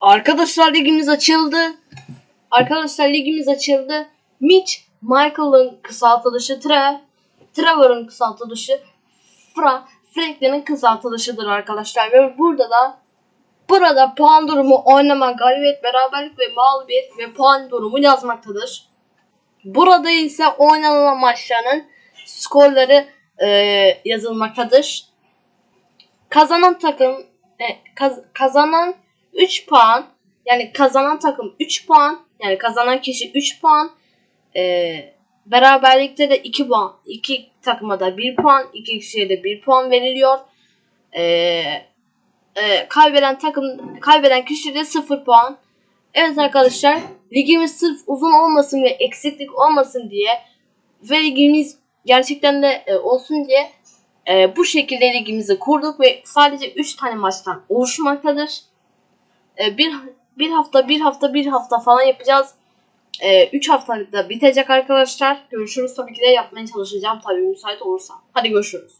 Arkadaşlar ligimiz açıldı. Arkadaşlar ligimiz açıldı. Mitch, Michael'ın kısaltılışı Tre, Trevor'ın kısaltılışı Fra, Franklin'in kısaltılışıdır arkadaşlar. Ve burada da burada puan durumu oynama, galibiyet, beraberlik ve mağlubiyet ve puan durumu yazmaktadır. Burada ise oynanan maçların skorları e, yazılmaktadır. Kazanan takım e, kaz- kazanan 3 puan yani kazanan takım 3 puan yani kazanan kişi 3 puan e, beraberlikte de 2 puan iki takıma da 1 puan iki kişiye de 1 puan veriliyor. E, e, kaybeden takım kaybeden kişi de 0 puan. Evet arkadaşlar ligimiz sırf uzun olmasın ve eksiklik olmasın diye ve ligimiz gerçekten de e, olsun diye e, bu şekilde ligimizi kurduk ve sadece 3 tane maçtan oluşmaktadır. E, bir, bir hafta, bir hafta, bir hafta falan yapacağız. 3 haftada bitecek arkadaşlar. Görüşürüz tabii ki de yapmaya çalışacağım tabii müsait olursa. Hadi görüşürüz.